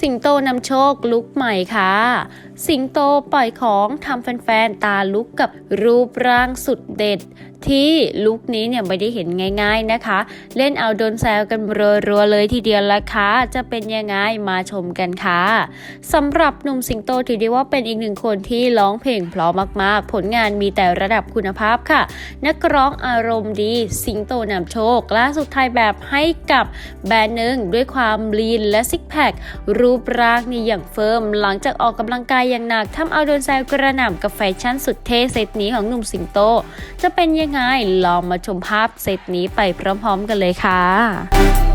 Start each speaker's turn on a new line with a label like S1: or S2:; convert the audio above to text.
S1: สิงโตนำโชคลุกใหม่ค่ะ สิงโตปล่อยของทำแฟนๆ ตาลุกกับรูปร่างสุดเด็ด ที่ลุคนี้เนี่ยไม่ได้เห็นง่ายๆนะคะ เล่นเอาโดนแซวกันรัวๆเลยทีเดียวละค่ะจะเป็นยังไงมาชมกันค่ะสำหรับหนุ่มสิงโตถือได้ว่าเป็นอีกหนึ่งคนที่ร้องเพลงเพราะมากๆ ผลงานมีแต่ระดับคุณภาพค่ะ นักร้องอารมณ์ดี สิงโตนำโชคล่าสุดถ่ายแบบให้กับแบรนด์หนึ่งด้วยความลีนและซิกแพครูปร่างนี่อย่างเฟิร์มหลังจากออกกำลังกายอย่างหนักทำเอาโดนใจกระหน่ำกับแฟชั่นสุดเท่เซตนี้ของหนุ่มสิงโต จะเป็นยังไงลองมาชมภาพเซตนี้ไปพร้อมๆกันเลยค่ะ